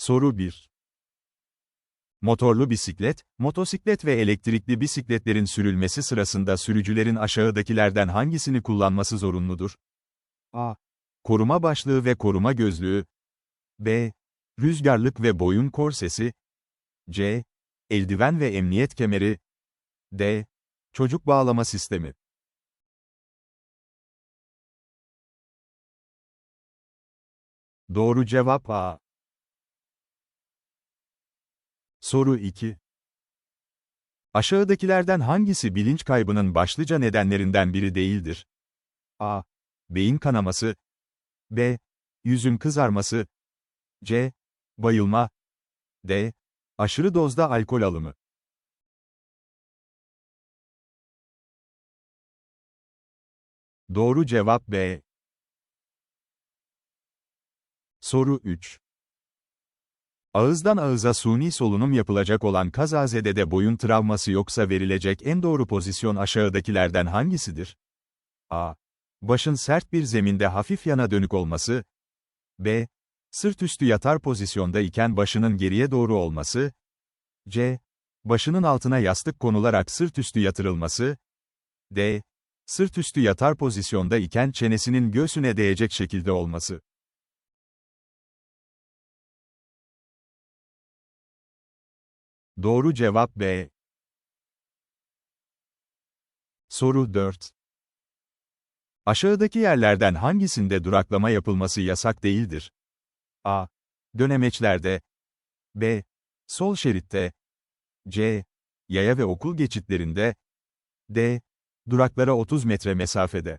Soru 1. Motorlu bisiklet, motosiklet ve elektrikli bisikletlerin sürülmesi sırasında sürücülerin aşağıdakilerden hangisini kullanması zorunludur? A. Koruma başlığı ve koruma gözlüğü. B. Rüzgarlık ve boyun korsesi. C. Eldiven ve emniyet kemeri. D. Çocuk bağlama sistemi. Doğru cevap A. Soru 2. Aşağıdakilerden hangisi bilinç kaybının başlıca nedenlerinden biri değildir? A. Beyin kanaması. B. Yüzün kızarması. C. Bayılma. D. Aşırı dozda alkol alımı. Doğru cevap B. Soru 3. Ağızdan ağıza suni solunum yapılacak olan kazazedede boyun travması yoksa verilecek en doğru pozisyon aşağıdakilerden hangisidir? A. Başın sert bir zeminde hafif yana dönük olması. B. Sırt üstü yatar pozisyonda iken başının geriye doğru olması. C. Başının altına yastık konularak sırt üstü yatırılması. D. Sırt üstü yatar pozisyonda iken çenesinin göğsüne değecek şekilde olması. Doğru cevap B. Soru 4. Aşağıdaki yerlerden hangisinde duraklama yapılması yasak değildir? A. Dönemeçlerde. B. Sol şeritte. C. Yaya ve okul geçitlerinde. D. Duraklara 30 metre mesafede.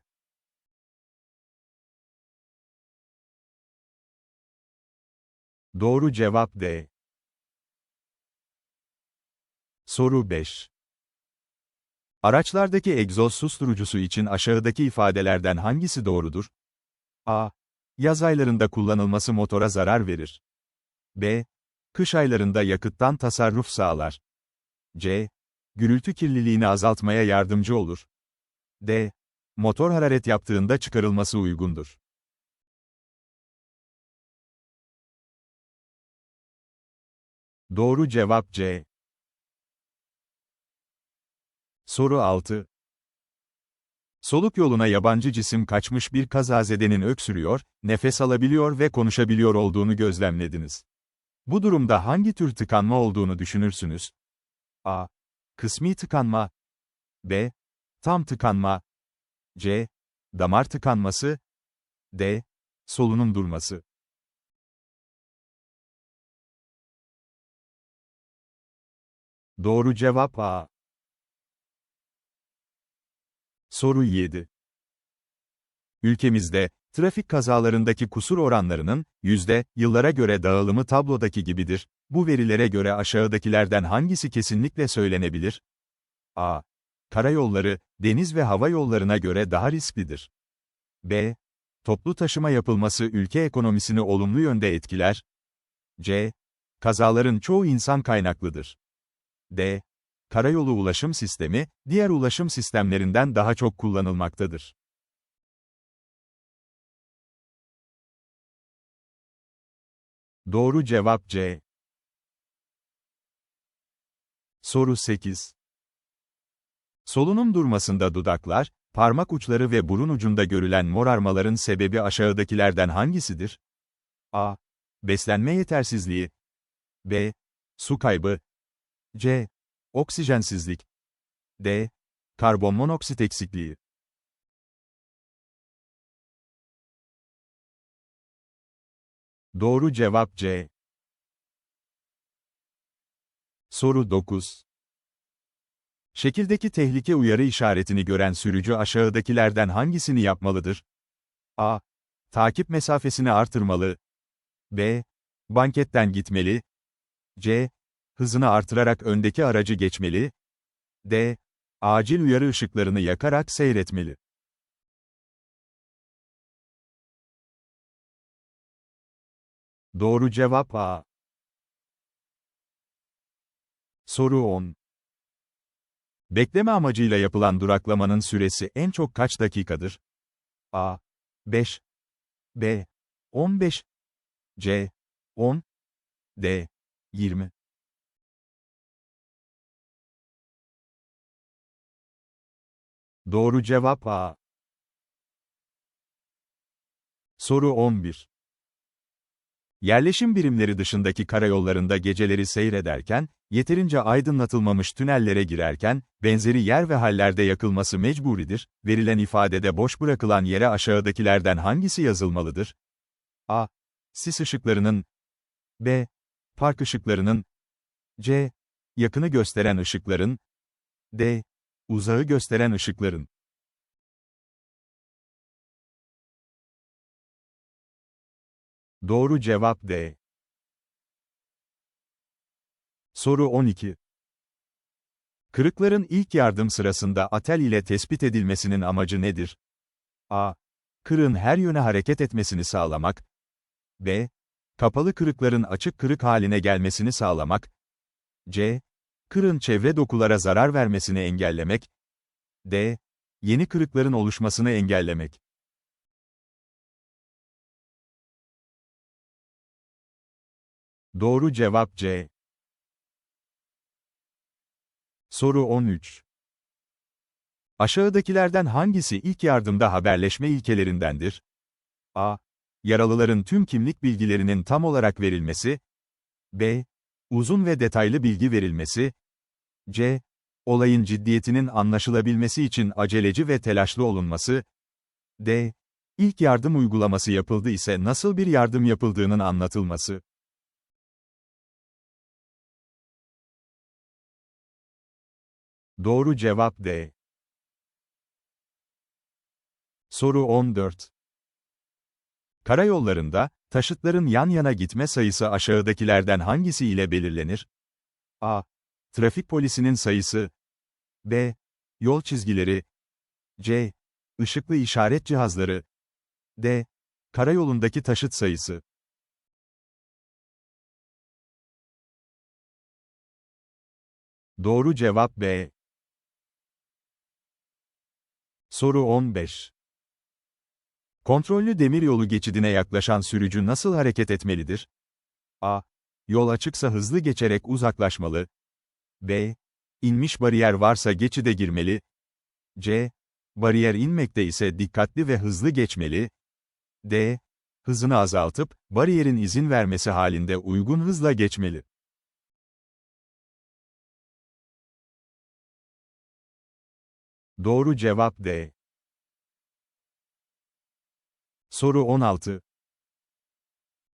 Doğru cevap D. Soru 5. Araçlardaki egzoz susturucusu için aşağıdaki ifadelerden hangisi doğrudur? A. Yaz aylarında kullanılması motora zarar verir. B. Kış aylarında yakıttan tasarruf sağlar. C. Gürültü kirliliğini azaltmaya yardımcı olur. D. Motor hararet yaptığında çıkarılması uygundur. Doğru cevap C. Soru 6. Soluk yoluna yabancı cisim kaçmış bir kazazedenin öksürüyor, nefes alabiliyor ve konuşabiliyor olduğunu gözlemlediniz. Bu durumda hangi tür tıkanma olduğunu düşünürsünüz? A. Kısmi tıkanma. B. Tam tıkanma. C. Damar tıkanması. D. Solunum durması. Doğru cevap A. Soru 7. Ülkemizde, trafik kazalarındaki kusur oranlarının, yüzde, yıllara göre dağılımı tablodaki gibidir. Bu verilere göre aşağıdakilerden hangisi kesinlikle söylenebilir? A. Karayolları, deniz ve hava yollarına göre daha risklidir. B. Toplu taşıma yapılması ülke ekonomisini olumlu yönde etkiler. C. Kazaların çoğu insan kaynaklıdır. D. Karayolu ulaşım sistemi, diğer ulaşım sistemlerinden daha çok kullanılmaktadır. Doğru cevap C. Soru 8. Solunum durmasında dudaklar, parmak uçları ve burun ucunda görülen morarmaların sebebi aşağıdakilerden hangisidir? A. Beslenme yetersizliği. B. Su kaybı. C. Oksijensizlik. D. Karbon monoksit eksikliği. Doğru cevap C. Soru 9. Şekildeki tehlike uyarı işaretini gören sürücü aşağıdakilerden hangisini yapmalıdır? A. Takip mesafesini artırmalı. B. Banketten gitmeli. C. Hızını artırarak öndeki aracı geçmeli. D. Acil uyarı ışıklarını yakarak seyretmeli. Doğru cevap A. Soru 10. Bekleme amacıyla yapılan duraklamanın süresi en çok kaç dakikadır? A. 5 B. 15 C. 10 D. 20. Doğru cevap A. Soru 11. Yerleşim birimleri dışındaki karayollarında geceleri seyrederken, yeterince aydınlatılmamış tünellere girerken, benzeri yer ve hallerde yakılması mecburidir, verilen ifadede boş bırakılan yere aşağıdakilerden hangisi yazılmalıdır? A. Sis ışıklarının B. Park ışıklarının C. Yakını gösteren ışıkların D. Uzağı gösteren ışıkların Doğru cevap D. Soru 12. Kırıkların ilk yardım sırasında atel ile tespit edilmesinin amacı nedir? A. Kırığın her yöne hareket etmesini sağlamak. B. Kapalı kırıkların açık kırık haline gelmesini sağlamak. C. Kırığın çevre dokulara zarar vermesini engellemek. D. Yeni kırıkların oluşmasını engellemek. Doğru cevap C. Soru 13. Aşağıdakilerden hangisi ilk yardımda haberleşme ilkelerindendir? A. Yaralıların tüm kimlik bilgilerinin tam olarak verilmesi. B. Uzun ve detaylı bilgi verilmesi. C. Olayın ciddiyetinin anlaşılabilmesi için aceleci ve telaşlı olunması. D. İlk yardım uygulaması yapıldı ise nasıl bir yardım yapıldığının anlatılması. Doğru cevap D. Soru 14. Karayollarında, taşıtların yan yana gitme sayısı aşağıdakilerden hangisi ile belirlenir? A. Trafik polisinin sayısı. B. Yol çizgileri. C. Işıklı işaret cihazları. D. Karayolundaki taşıt sayısı. Doğru cevap B. Soru 15. Kontrollü demiryolu geçidine yaklaşan sürücü nasıl hareket etmelidir? A. Yol açıksa hızlı geçerek uzaklaşmalı. B. İnmiş bariyer varsa geçide girmeli. C. Bariyer inmekte ise dikkatli ve hızlı geçmeli. D. Hızını azaltıp, bariyerin izin vermesi halinde uygun hızla geçmeli. Doğru cevap D. Soru 16.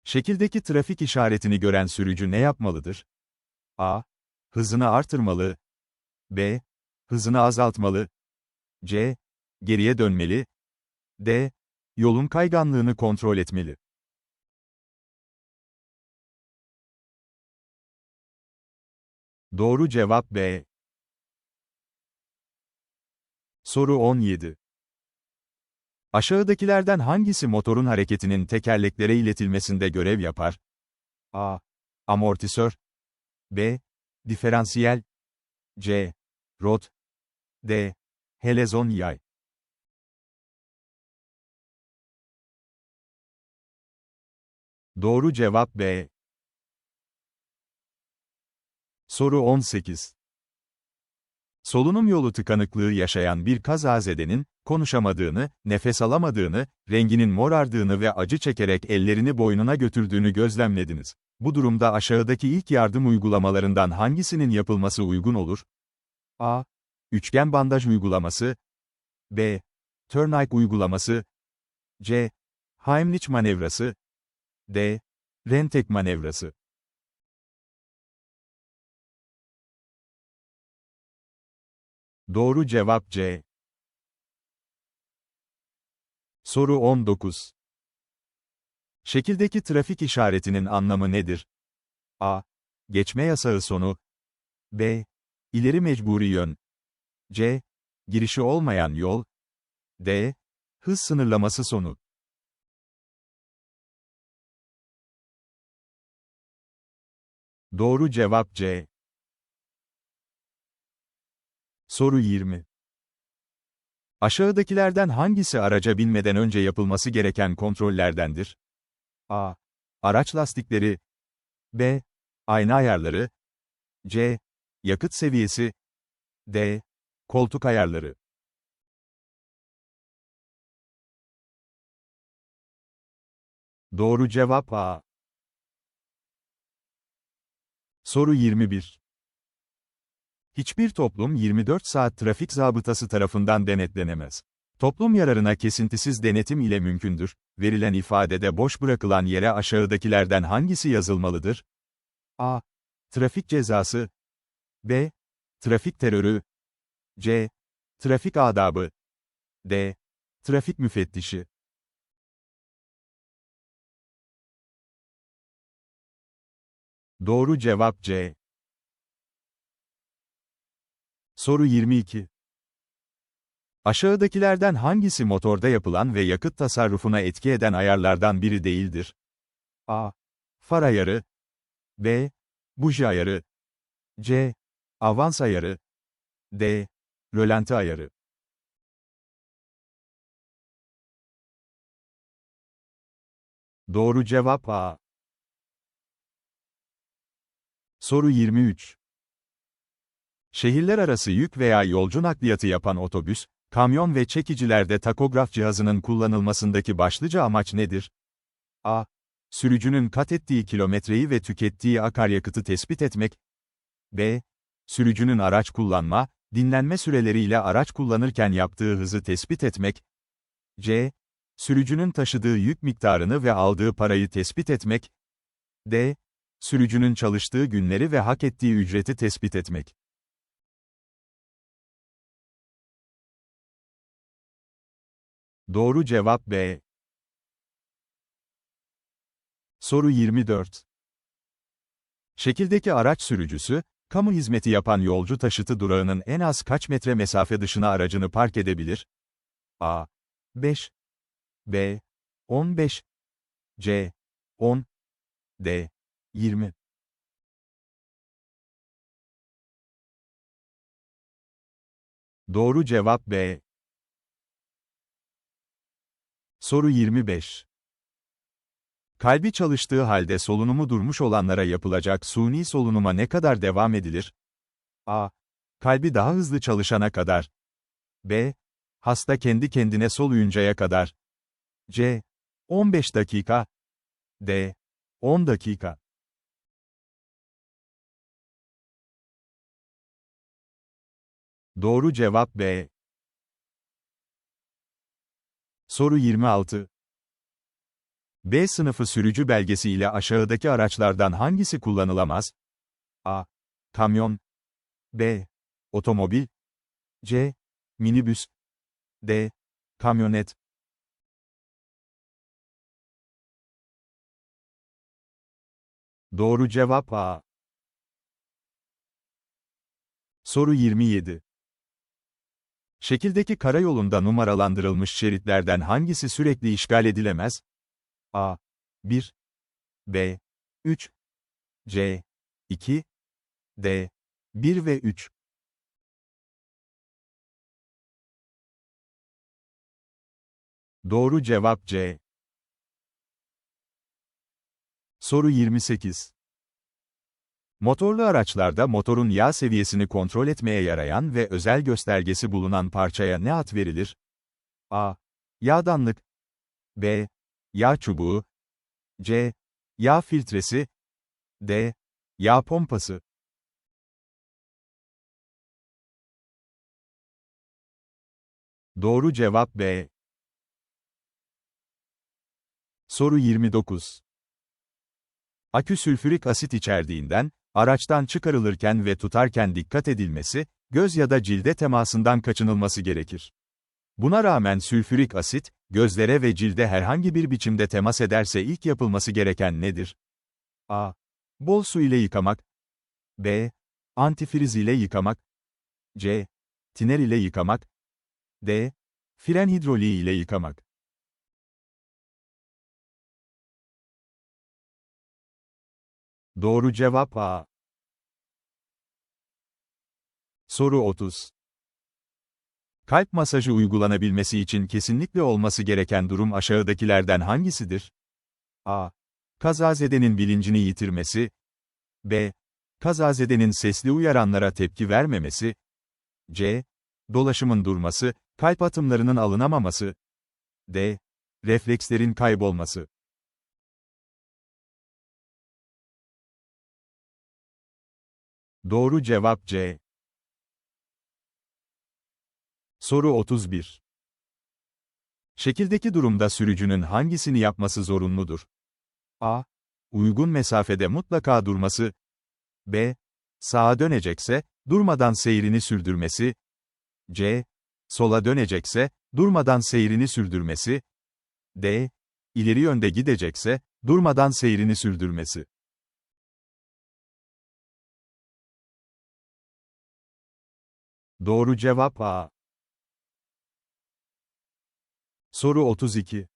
Şekildeki trafik işaretini gören sürücü ne yapmalıdır? A. Hızını artırmalı. B. Hızını azaltmalı. C. Geriye dönmeli. D. Yolun kayganlığını kontrol etmeli. Doğru cevap B. Soru 17. Aşağıdakilerden hangisi motorun hareketinin tekerleklere iletilmesinde görev yapar? A. Amortisör B. Diferansiyel C. Rot D. Helezon yay Doğru cevap B. Soru 18. Solunum yolu tıkanıklığı yaşayan bir kazazedenin, konuşamadığını, nefes alamadığını, renginin morardığını ve acı çekerek ellerini boynuna götürdüğünü gözlemlediniz. Bu durumda aşağıdaki ilk yardım uygulamalarından hangisinin yapılması uygun olur? A. Üçgen bandaj uygulaması. B. Tourniquet uygulaması. C. Heimlich manevrası. D. Rentek manevrası. Doğru cevap C. Soru 19. Şekildeki trafik işaretinin anlamı nedir? A. Geçme yasağı sonu. B. İleri mecburi yön. C. Girişi olmayan yol. D. Hız sınırlaması sonu. Doğru cevap C. Soru 20. Aşağıdakilerden hangisi araca binmeden önce yapılması gereken kontrollerdendir? A. Araç lastikleri. B. Ayna ayarları. C. Yakıt seviyesi. D. Koltuk ayarları. Doğru cevap A. Soru 21. Hiçbir toplum 24 saat trafik zabıtası tarafından denetlenemez. Toplum yararına kesintisiz denetim ile mümkündür. Verilen ifadede boş bırakılan yere aşağıdakilerden hangisi yazılmalıdır? A. Trafik cezası. B. Trafik terörü. C. Trafik adabı. D. Trafik müfettişi. Doğru cevap C. Soru 22. Aşağıdakilerden hangisi motorda yapılan ve yakıt tasarrufuna etki eden ayarlardan biri değildir? A. Far ayarı. B. Buji ayarı. C. Avans ayarı. D. Rölanti ayarı. Doğru cevap A. Soru 23. Şehirler arası yük veya yolcu nakliyatı yapan otobüs, kamyon ve çekicilerde takograf cihazının kullanılmasındaki başlıca amaç nedir? A. Sürücünün kat ettiği kilometreyi ve tükettiği akaryakıtı tespit etmek. B. Sürücünün araç kullanma, dinlenme süreleriyle araç kullanırken yaptığı hızı tespit etmek. C. Sürücünün taşıdığı yük miktarını ve aldığı parayı tespit etmek. D. Sürücünün çalıştığı günleri ve hak ettiği ücreti tespit etmek. Doğru cevap B. Soru 24. Şekildeki araç sürücüsü, kamu hizmeti yapan yolcu taşıtı durağının en az kaç metre mesafe dışına aracını park edebilir? A. 5 B. 15 C. 10 D. 20 Doğru cevap B. Soru 25. Kalbi çalıştığı halde solunumu durmuş olanlara yapılacak suni solunuma ne kadar devam edilir? A. Kalbi daha hızlı çalışana kadar. B. Hasta kendi kendine soluyuncaya kadar. C. 15 dakika. D. 10 dakika. Doğru cevap B. Soru 26. B sınıfı sürücü belgesi ile aşağıdaki araçlardan hangisi kullanılamaz? A. Kamyon. B. Otomobil. C. Minibüs. D. Kamyonet. Doğru cevap A. Soru 27. Şekildeki karayolunda numaralandırılmış şeritlerden hangisi sürekli işgal edilemez? A. 1 B. 3 C. 2 D. 1 ve 3 Doğru cevap C. Soru 28. Motorlu araçlarda motorun yağ seviyesini kontrol etmeye yarayan ve özel göstergesi bulunan parçaya ne ad verilir? A. Yağdanlık B. Yağ çubuğu C. Yağ filtresi D. Yağ pompası Doğru cevap B. Soru 29. Akü sülfürik asit içerdiğinden, araçtan çıkarılırken ve tutarken dikkat edilmesi, göz ya da cilde temasından kaçınılması gerekir. Buna rağmen sülfürik asit, gözlere ve cilde herhangi bir biçimde temas ederse ilk yapılması gereken nedir? A. Bol su ile yıkamak. B. Antifriz ile yıkamak. C. Tiner ile yıkamak. D. Fren hidroliği ile yıkamak. Doğru cevap A. Soru 30. Kalp masajı uygulanabilmesi için kesinlikle olması gereken durum aşağıdakilerden hangisidir? A. Kazazedenin bilincini yitirmesi. B. Kazazedenin sesli uyaranlara tepki vermemesi. C. Dolaşımın durması, kalp atımlarının alınamaması. D. Reflekslerin kaybolması. Doğru cevap C. Soru 31. Şekildeki durumda sürücünün hangisini yapması zorunludur? A. Uygun mesafede mutlaka durması. B. Sağa dönecekse, durmadan seyrini sürdürmesi. C. Sola dönecekse, durmadan seyrini sürdürmesi. D. İleri yönde gidecekse, durmadan seyrini sürdürmesi. Doğru cevap A. Soru 32.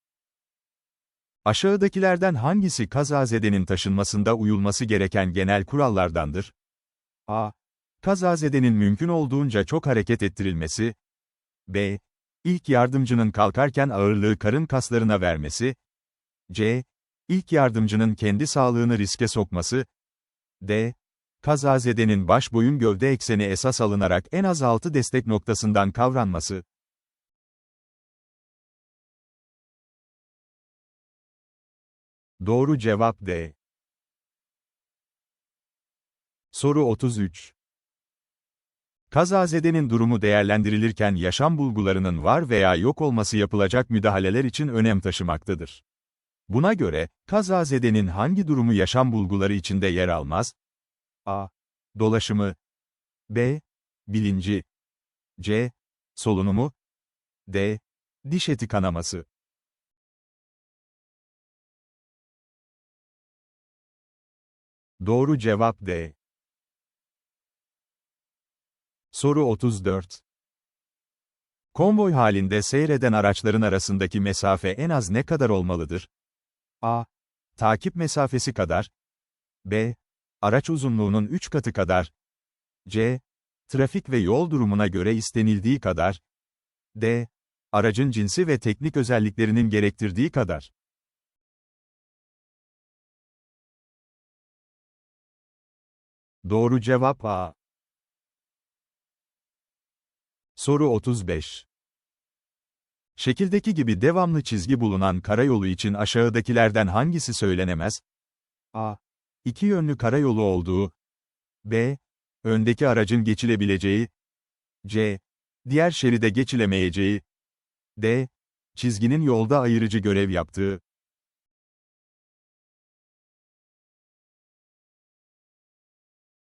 Aşağıdakilerden hangisi kazazedenin taşınmasında uyulması gereken genel kurallardandır? A. Kazazedenin mümkün olduğunca çok hareket ettirilmesi. B. İlk yardımcının kalkarken ağırlığı karın kaslarına vermesi. C. İlk yardımcının kendi sağlığını riske sokması. D. Kazazedenin baş boyun gövde ekseni esas alınarak en az 6 destek noktasından kavranması. Doğru cevap D. Soru 33. Kazazedenin durumu değerlendirilirken yaşam bulgularının var veya yok olması yapılacak müdahaleler için önem taşımaktadır. Buna göre, kazazedenin hangi durumu yaşam bulguları içinde yer almaz? A. Dolaşımı B. Bilinci C. Solunumu D. Diş eti kanaması Doğru cevap D. Soru 34. Konvoy halinde seyreden araçların arasındaki mesafe en az ne kadar olmalıdır? A. Takip mesafesi kadar. B. Araç uzunluğunun 3 katı kadar. C. Trafik ve yol durumuna göre istenildiği kadar. D. Aracın cinsi ve teknik özelliklerinin gerektirdiği kadar. Doğru cevap A. Soru 35. Şekildeki gibi devamlı çizgi bulunan karayolu için aşağıdakilerden hangisi söylenemez? A. İki yönlü karayolu olduğu. B. Öndeki aracın geçilebileceği. C. Diğer şeride geçilemeyeceği. D. Çizginin yolda ayırıcı görev yaptığı.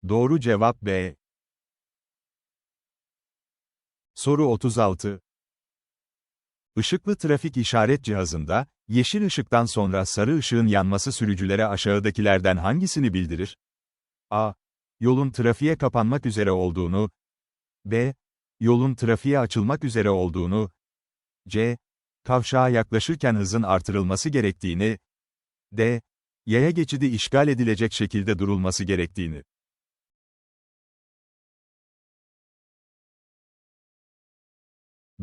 Doğru cevap B. Soru 36. Işıklı trafik işaret cihazında, yeşil ışıktan sonra sarı ışığın yanması sürücülere aşağıdakilerden hangisini bildirir? A. Yolun trafiğe kapanmak üzere olduğunu. B. Yolun trafiğe açılmak üzere olduğunu. C. Kavşağa yaklaşırken hızın artırılması gerektiğini. D. Yaya geçidi işgal edilecek şekilde durulması gerektiğini.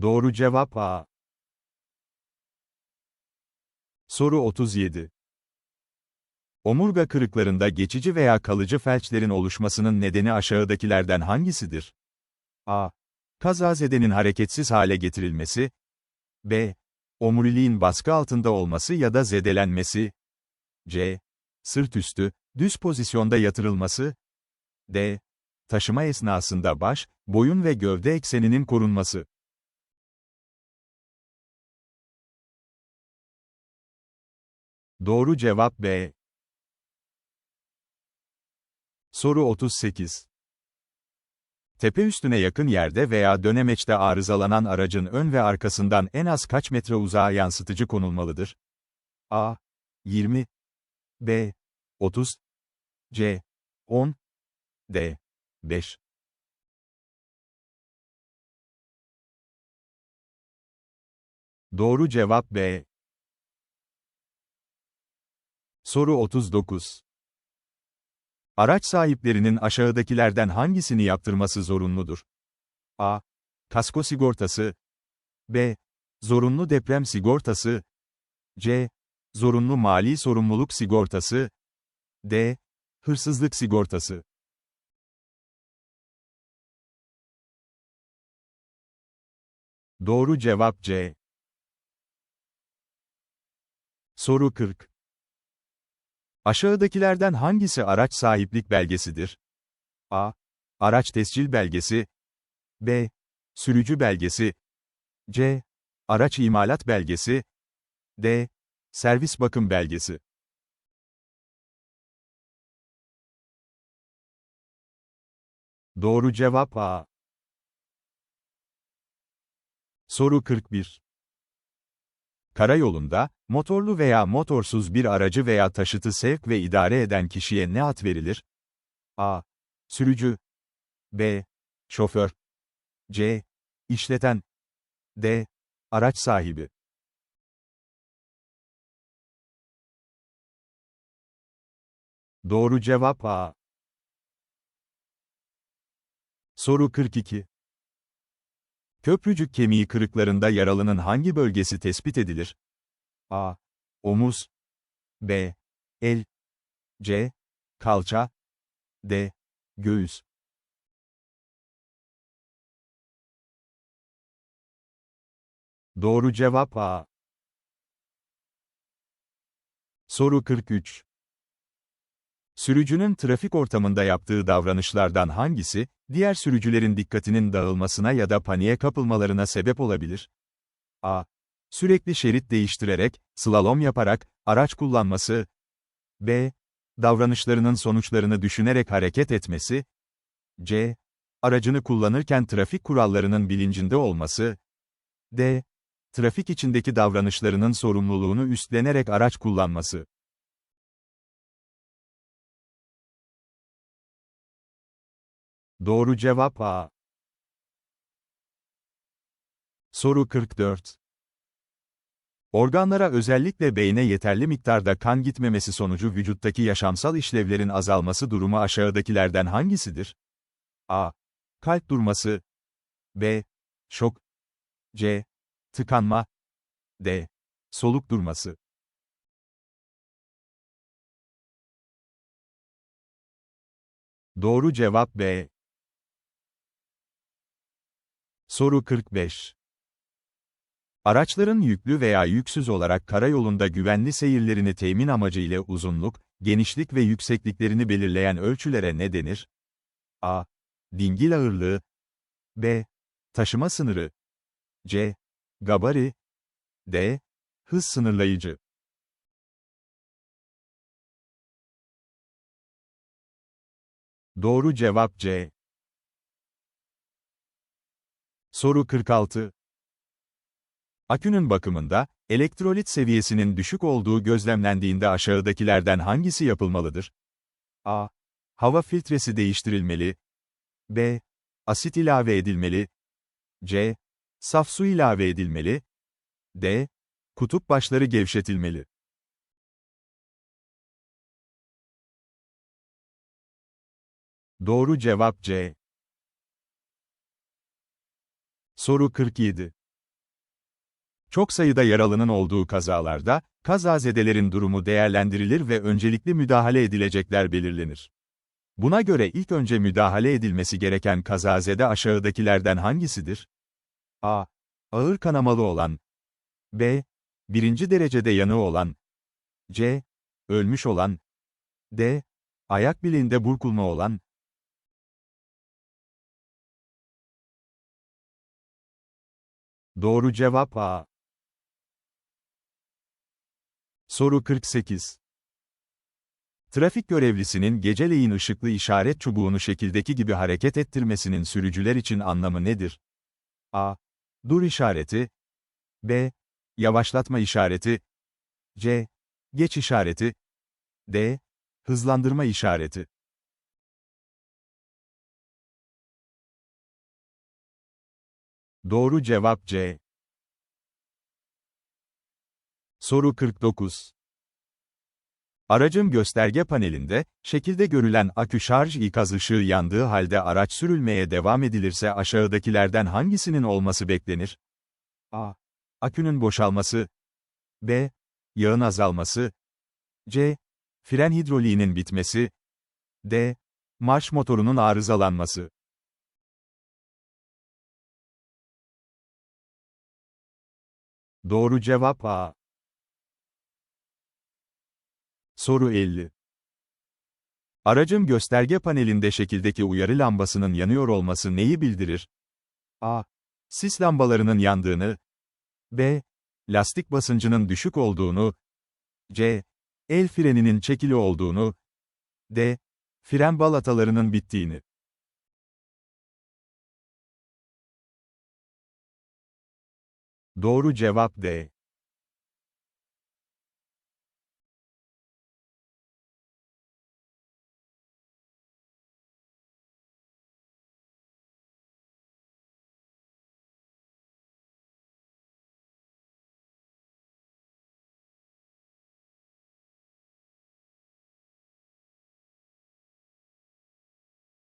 Doğru cevap A. Soru 37. Omurga kırıklarında geçici veya kalıcı felçlerin oluşmasının nedeni aşağıdakilerden hangisidir? A. Kazazedenin hareketsiz hale getirilmesi. B. Omuriliğin baskı altında olması ya da zedelenmesi. C. Sırt üstü, düz pozisyonda yatırılması. D. Taşıma esnasında baş, boyun ve gövde ekseninin korunması. Doğru cevap B. Soru 38. Tepe üstüne yakın yerde veya dönemeçte arızalanan aracın ön ve arkasından en az kaç metre uzağa yansıtıcı konulmalıdır? A. 20 B. 30 C. 10 D. 5 Doğru cevap B. Soru 39. Araç sahiplerinin aşağıdakilerden hangisini yaptırması zorunludur? A. Kasko sigortası. B. Zorunlu deprem sigortası. C. Zorunlu mali sorumluluk sigortası. D. Hırsızlık sigortası. Doğru cevap C. Soru 40. Aşağıdakilerden hangisi araç sahiplik belgesidir? A. Araç tescil belgesi. B. Sürücü belgesi. C. Araç imalat belgesi. D. Servis bakım belgesi. Doğru cevap A. Soru 41. Karayolunda, motorlu veya motorsuz bir aracı veya taşıtı sevk ve idare eden kişiye ne ad verilir? A. Sürücü. B. Şoför. C. İşleten. D. Araç sahibi. Doğru cevap A. Soru 42. Köprücük kemiği kırıklarında yaralının hangi bölgesi tespit edilir? A. Omuz. B. El. C. Kalça. D. Göğüs. Doğru cevap A. Soru 43. Sürücünün trafik ortamında yaptığı davranışlardan hangisi, diğer sürücülerin dikkatinin dağılmasına ya da paniğe kapılmalarına sebep olabilir? A. Sürekli şerit değiştirerek, slalom yaparak, araç kullanması. B. Davranışlarının sonuçlarını düşünerek hareket etmesi. C. Aracını kullanırken trafik kurallarının bilincinde olması. D. Trafik içindeki davranışlarının sorumluluğunu üstlenerek araç kullanması. Doğru cevap A. Soru 44. Organlara özellikle beyne yeterli miktarda kan gitmemesi sonucu vücuttaki yaşamsal işlevlerin azalması durumu aşağıdakilerden hangisidir? A. Kalp durması. B. Şok. C. Tıkanma. D. Soluk durması. Doğru cevap B. Soru 45. Araçların yüklü veya yüksüz olarak karayolunda güvenli seyirlerini temin amacıyla uzunluk, genişlik ve yüksekliklerini belirleyen ölçülere ne denir? A. Dingil ağırlığı. B. Taşıma sınırı. C. Gabari. D. Hız sınırlayıcı. Doğru cevap C. Soru 46. Akünün bakımında, elektrolit seviyesinin düşük olduğu gözlemlendiğinde aşağıdakilerden hangisi yapılmalıdır? A. Hava filtresi değiştirilmeli. B. Asit ilave edilmeli. C. Saf su ilave edilmeli. D. Kutup başları gevşetilmeli. Doğru cevap C. Soru 47. Çok sayıda yaralının olduğu kazalarda, kazazedelerin durumu değerlendirilir ve öncelikli müdahale edilecekler belirlenir. Buna göre ilk önce müdahale edilmesi gereken kazazede aşağıdakilerden hangisidir? A. Ağır kanamalı olan. B. Birinci derecede yanığı olan. C. Ölmüş olan. D. Ayak bileğinde burkulma olan. Doğru cevap A. Soru 48. Trafik görevlisinin geceleyin ışıklı işaret çubuğunu şekildeki gibi hareket ettirmesinin sürücüler için anlamı nedir? A. Dur işareti. B. Yavaşlatma işareti. C. Geç işareti. D. Hızlandırma işareti. Doğru cevap C. Soru 49. Aracın gösterge panelinde, şekilde görülen akü şarj ikaz ışığı yandığı halde araç sürülmeye devam edilirse aşağıdakilerden hangisinin olması beklenir? A. Akünün boşalması. B. Yağın azalması. C. Fren hidroliğinin bitmesi. D. Marş motorunun arızalanması. Doğru cevap A. Soru 50. Aracın gösterge panelinde şekildeki uyarı lambasının yanıyor olması neyi bildirir? A. Sis lambalarının yandığını. B. Lastik basıncının düşük olduğunu. C. El freninin çekili olduğunu. D. Fren balatalarının bittiğini. Doğru cevap D.